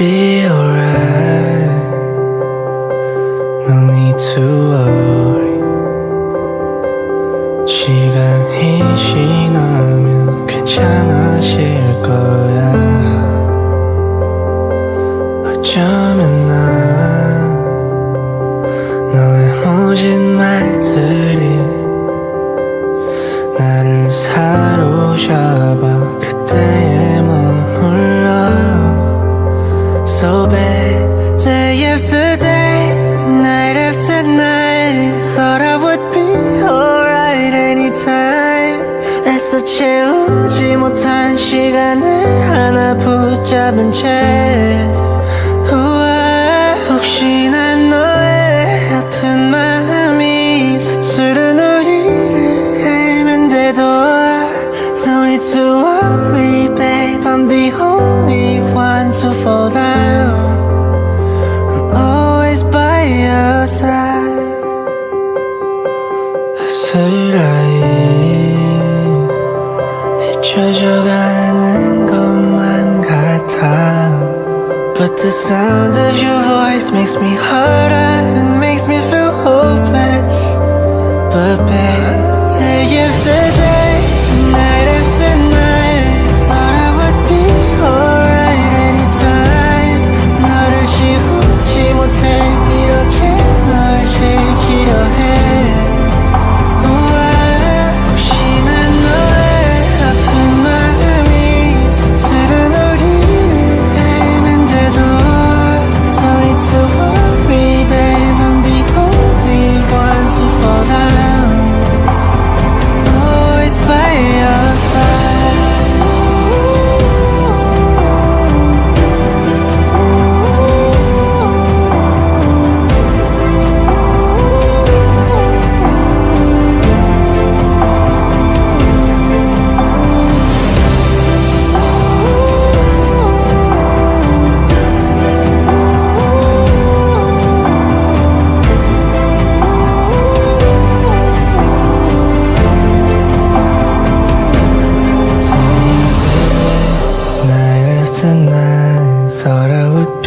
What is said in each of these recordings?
be alright. No need to worry. 시간이 시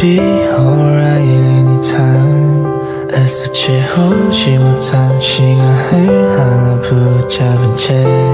be alright anytime. 애써 채우지 못한 시간을 하나 붙잡은 채.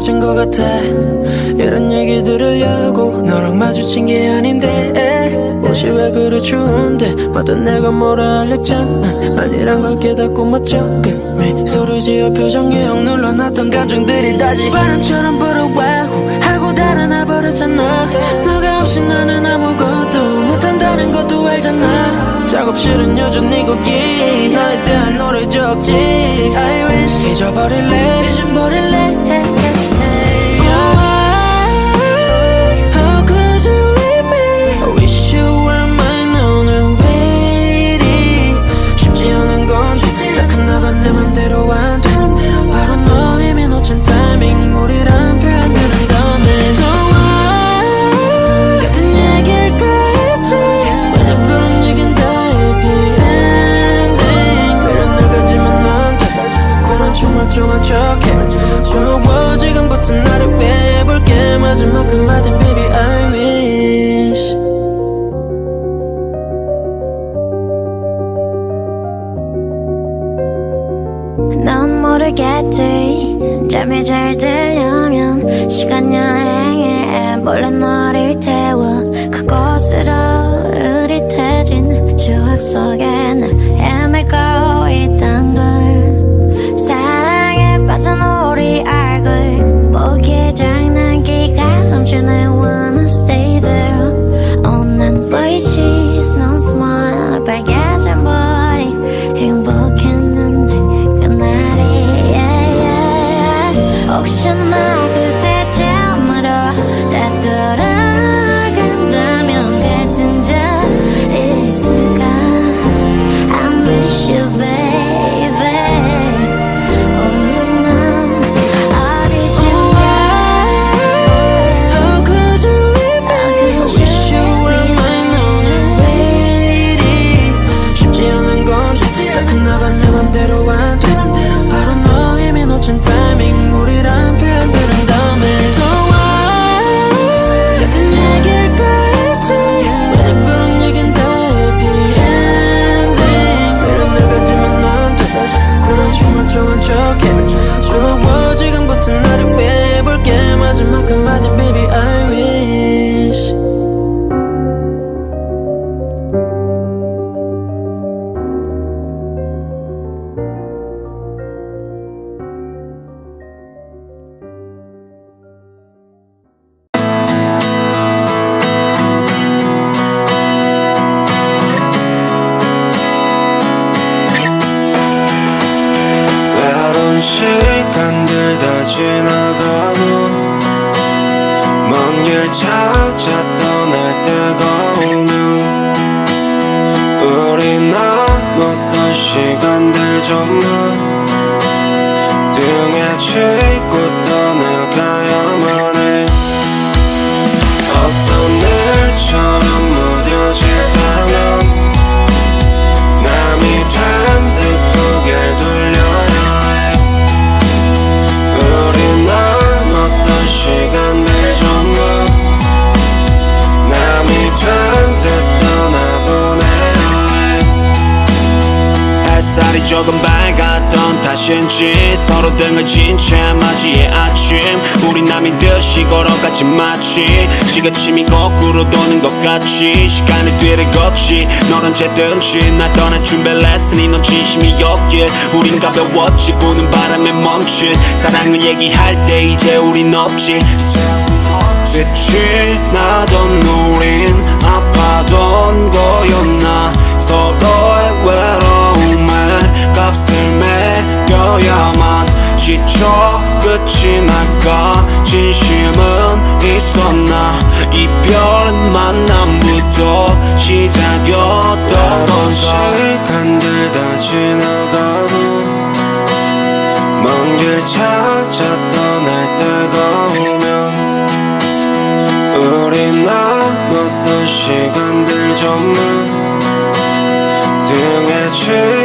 달라진 것 같아. 이런 얘기 들으려고 너랑 마주친 게 아닌데. 옷이 왜 그래 추운데? 뭐든 내가 뭐라랩 잖아? 아니란 걸 깨닫고 맞춰 금이 서로 지어 표정에 억눌러놨던 감정들이 다시 바람처럼 불어와 하고 달아나버렸잖아. 너가 없이 나는 아무것도 못한다는 것도 알잖아. 작업실은 여전히 거기 네 너에 대한 노래 적지 I wish 잊어버릴래 잊어버릴래. 이미 지나가고 먼길 찾아 떠날 때가 오면 우리 나눴던 시간들 전부 등에 지고 조금 밝았던 탓인지 서로 등을 진채 맞이해 아침. 우리 남인 듯이 걸어갔지 마치 시계침이 거꾸로 도는 것 같이 시간을 뒤를 걷지. 넌 언제든지 날 떠날 준비를 했으니 넌 진심이었길. 우린 가벼웠지. 부는 바람에 멈춘 사랑을 얘기할 때 이제 우린 없지. 빛이 나던 우린 아파던 거였나 매겨야만 지쳐 끝이 날까? 진심은 있었나? 이별은 만남부터 시작이었던 시간들 다 지나가고 먼 길 찾아 떠날 때가 오면 우리 나눴던 시간들 전부 등에 지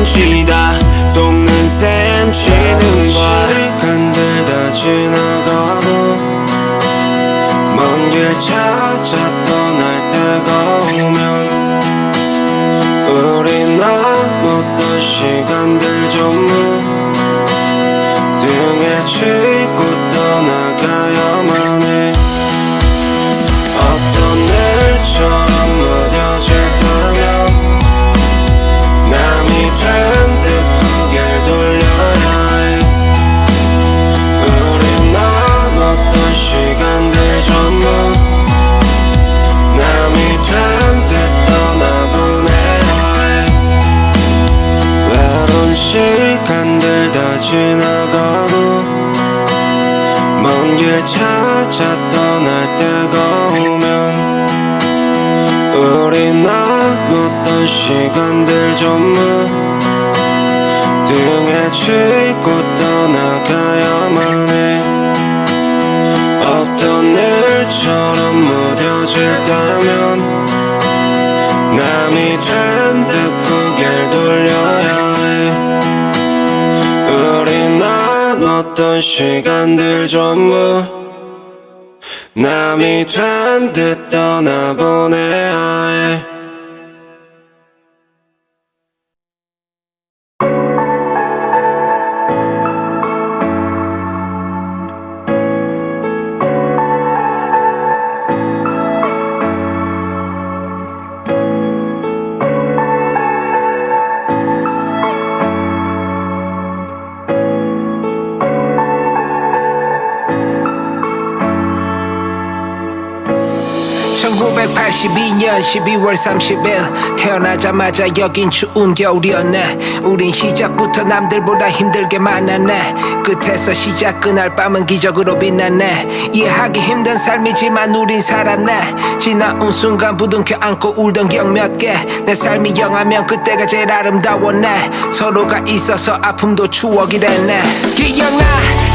언제부턴지 다. 속는 셈 치는 것 시간들 다 지나가고 먼 길 찾아 떠날 때가 오면 우리 나 남았던 시간들 전부 등에 지 나눴던 시간들 전부 남이 된 듯 떠나보내야 해 (1982년 12월 30일) 태어나자마자 여긴 추운 겨울이었네. 우린 시작부터 남들보다 힘들게 만났네. 끝에서 시작 그날 밤은 기적으로 빛났네. 이해하기 힘든 삶이지만 우린 살았네. 지나온 순간 부둥켜 안고 울던 기억 몇 개. 내 삶이 영하면 그때가 제일 아름다웠네. 서로가 있어서 아픔도 추억이 됐네. 기억나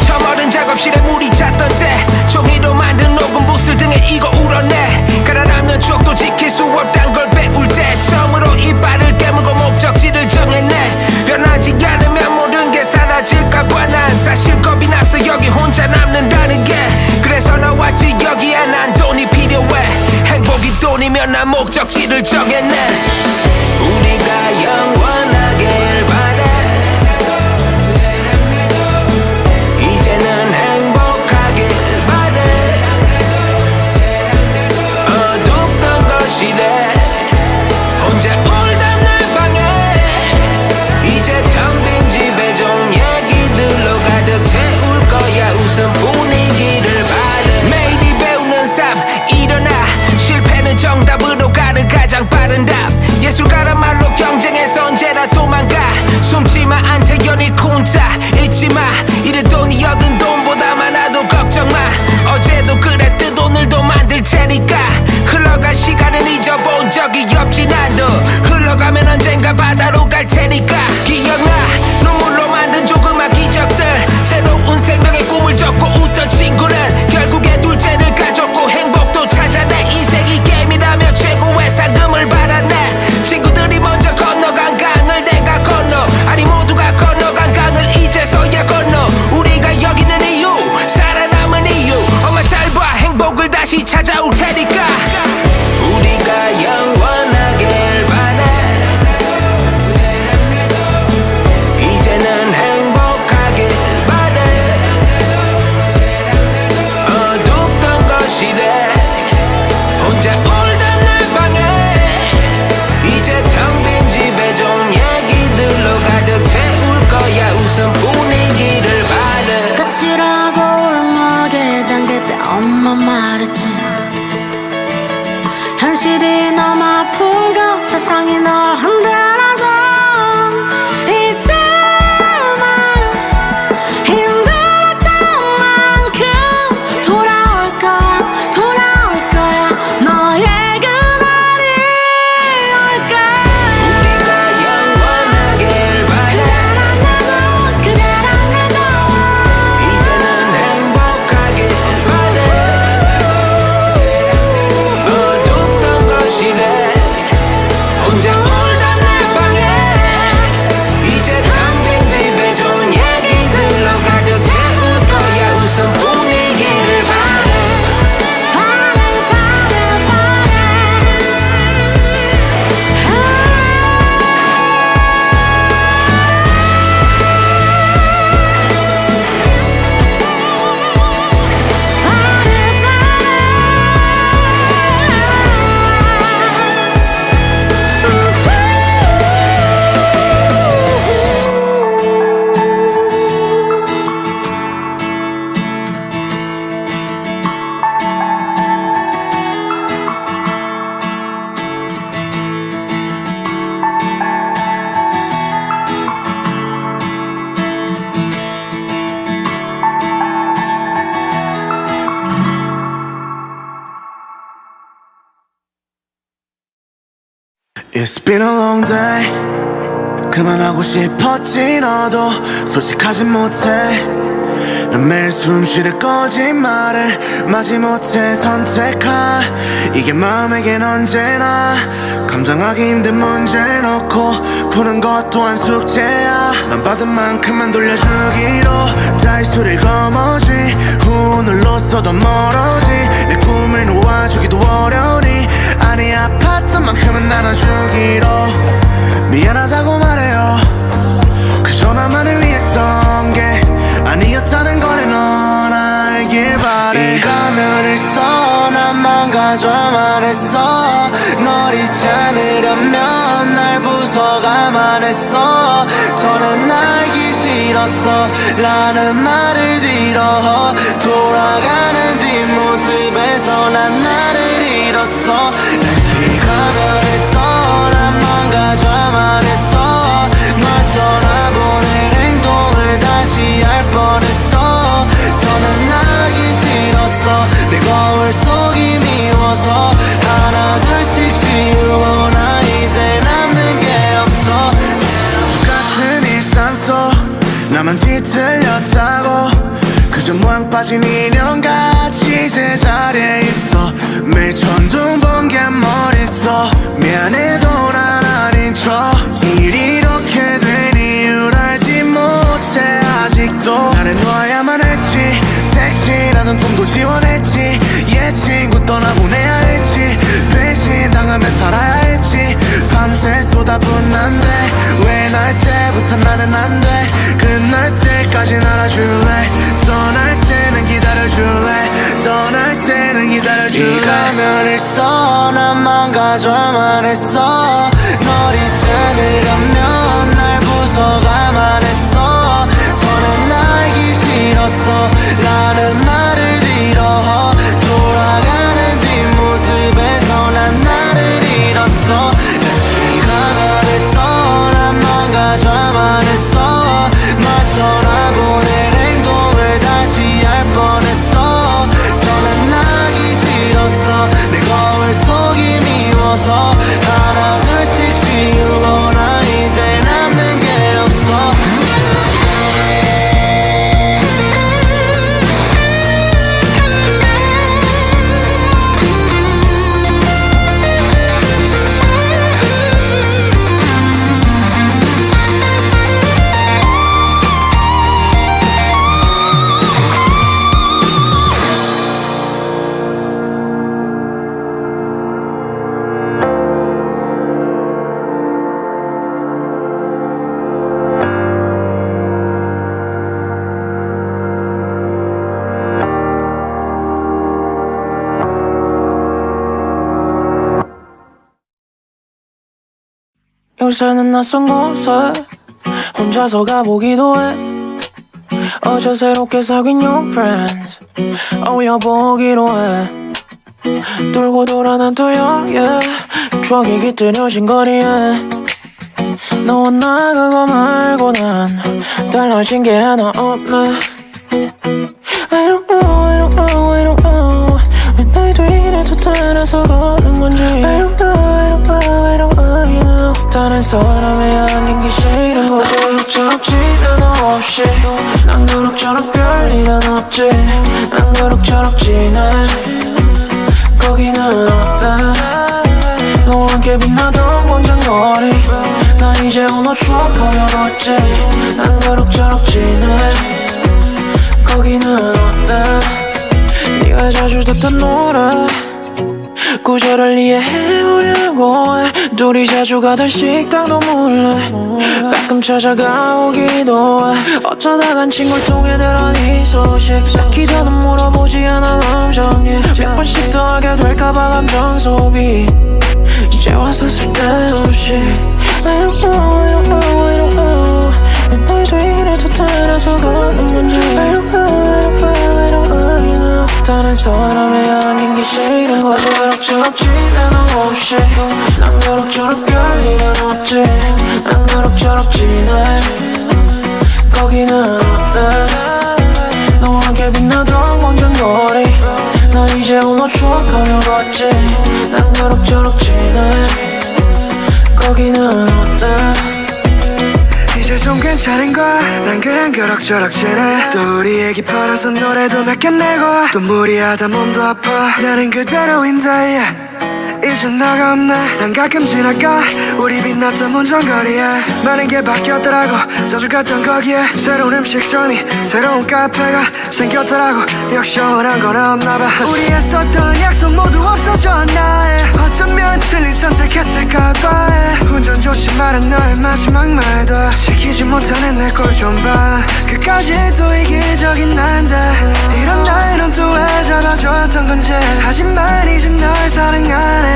처음 어른 작업실에 물이 찼던 때. 종이로 만든 녹음 붓을 등에 이고 울었네 가라라면 추억도 지킬 수 없단 걸 배울 때 처음으로 이빨을 깨물고 목적지를 정했네 변하지 않으면 모든 게 사라질까봐 난 사실 겁이 나서 여기 혼자 남는다는 게. 그래서 나왔지 여기에 난 돈이 필요해. 행복이 돈이면 난 목적지를 정했네 우리가 영원하 been a long day. 그만하고 싶었지 너도. 솔직하지 못해. 난 매일 숨쉬는 거짓말을 마지못해 선택한 이게 마음에겐 언제나 감당하기 힘든 문제 놓고 푸는 것 또한 숙제야. 난 받은 만큼만 돌려주기로 다이수를 거머쥐. 오늘로써 더 멀어지. 내 꿈을 놓아주기도 어려우니 아니 아팠던 만큼은 나눠주기로. 미안하다고 말해요. 그저 나만을 위했던 게 아니었다는 걸넌 알길 바래 이 가면을 써 나만 가져만 했어. 널 잊지 않으려면 날 부숴가만 했어. 더는 알기 싫었어. 라는 말을 뒤로 돌아가는 뒷모습 빠진 인형같이 제자리에 있어. 매일 천둥 번개 머릿속 미안해도 난 아닌 척. 일이 이렇게 된 이유를 알지 못해. 아직도 나는 놓아야만 했지. 색칠하는 꿈도 지원했지. 옛 친구 떠나보내야 했지. 배신당하며 살아야 했지 밤새 쏟아붓는 난데 왜 날 때부터 나는 안 돼? 끝날 때까지 알아줄래? 떠날 때는 기다려줄래? 떠날 때는 기다려줄래? 이 가면을 써 나만 가져만 했어. 널 잊지 않으려면 날 부숴가만 했어. 더는 알기 싫었어. 라는 말 요새는 낯선 곳에 혼자서 가보기도 해. 어제 새롭게 사귄 new friends 어울려보기로 해. 돌고 돌아 난 또여 yeah. 추억이 깃들여진 거리에 너와 나 그거 말고 난 달라진 게 하나 없네. I don't know, I don't know, I don't know. 왜 너희도 이래도 따라서 걷는 건지 I don't know, I don't know, I don't know, you. know 다른 사람에 안긴 게 싫은 거지. 그럭저럭 지난 없이 난 그럭저럭 별일 은 없지. 난 그럭저럭 지내 거기는 어때 너와 함께 빛나던 광장거리. 난 이제 오늘 추억하며 걷지. 난 그럭저럭 지내 거기는 어때 네가 자주 듣던 노래. 구절을 이해해보려고 해. 둘이 자주 가던 식당도 몰래 가끔 찾아가 오기도 해. 어쩌다간 친구를 통해 들은 이 소식. 딱히 더는 물어보지 않아 마음 정리 몇 번씩 더 하게 될까봐 감정 소비. 이제 와서 쓸데없이. I don't know, I don't know, I don't know 왜 너희도 이래도 따라서 걷는 건지 I don't know, I don't know, 다른 사람에 안긴 게 싫은 거지 그럭저럭 지내는 없이. 난 그럭저럭 별일은 없지. 난 그럭저럭 지내 거기는 어때? 너와 함께 빛나던 광장거리. 난 이제 오늘 추억하며 걷지. 난 그럭저럭 지내 거기는 좀 괜찮은 거야? 난 그냥 그럭저럭 지내. 또 우리 애기 팔아서 노래도 몇 개 내고 또 무리하다 몸도 아파. 나는 그대로인데 yeah. 이제 너가 없네. 난 가끔 지나가 우리 빛났던 문정거리에 많은 게 바뀌었더라고. 자주 갔던 거기에 새로운 음식점이 새로운 카페가 생겼더라고. 역시 영원한 건 없나봐. 우리 했었던 약속 모두 없어졌나 어쩌면 틀린 선택했을까봐 운전 조심하는 너의 마지막 말도 지키지 못하는 내 꼴 좀봐. 끝까지 또 이기적인 난데 이런 나이는 또왜 잡아줬던 건지. 하지만 이제 널 사랑하네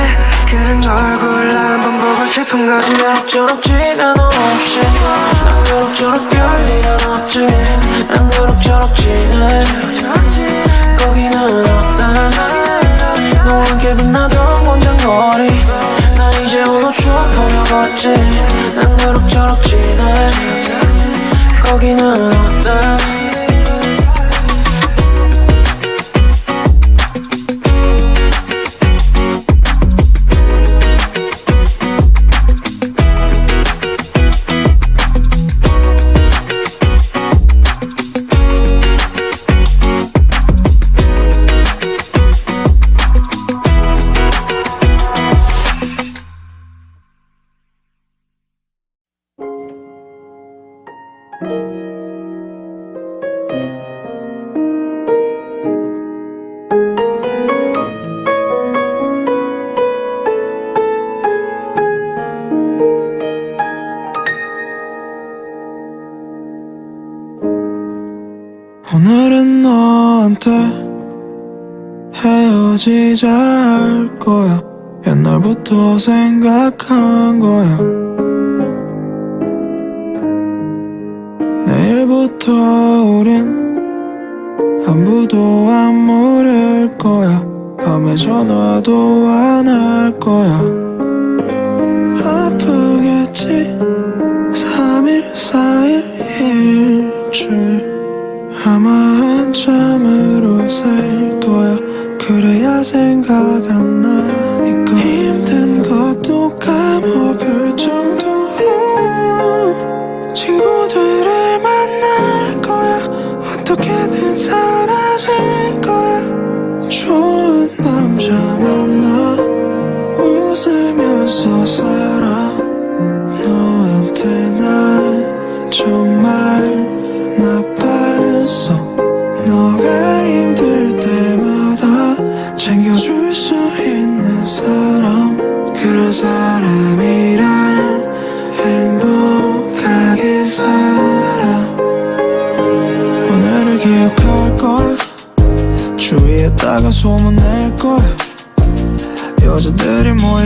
그런 얼굴 한번 보고 싶은 거지. 그럭저럭 지난 없이 난 그럭저럭 별일은 없지. 난 그럭저럭 지내 거기는 어때 너와 함께 빛나던 원정거리. 난 이제 홀로 추억하며 걷지. 난 그럭저럭 지내 거기는 어때 헤어지자 할 거야. 옛날부터 생각한 거야. 내일부터 우린 아무도 안 물을 거야. 밤에 전화도 그래야 생각 안 나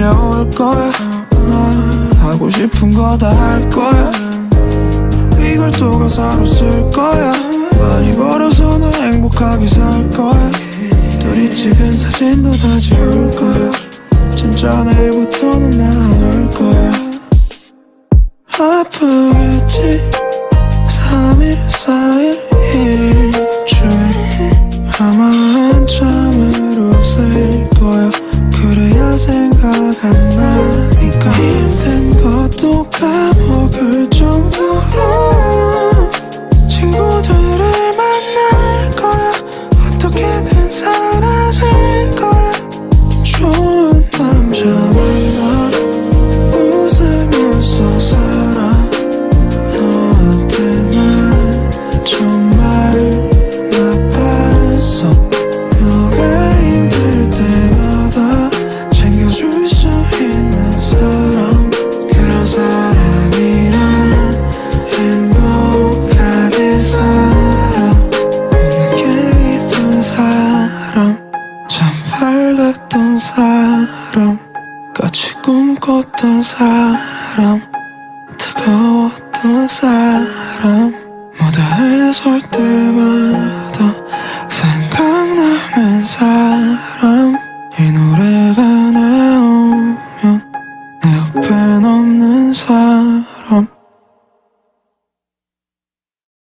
몰려올 거야 나 하고 싶은 거 다 할 거야 이걸 또 가사로 쓸 거야. 많이 벌어서 너 행복하게 살 거야 둘이 찍은 사진도 다 지울 거야. 진짜 내일부터는 나눌 거야. 아프겠지? 3일 4일 일주일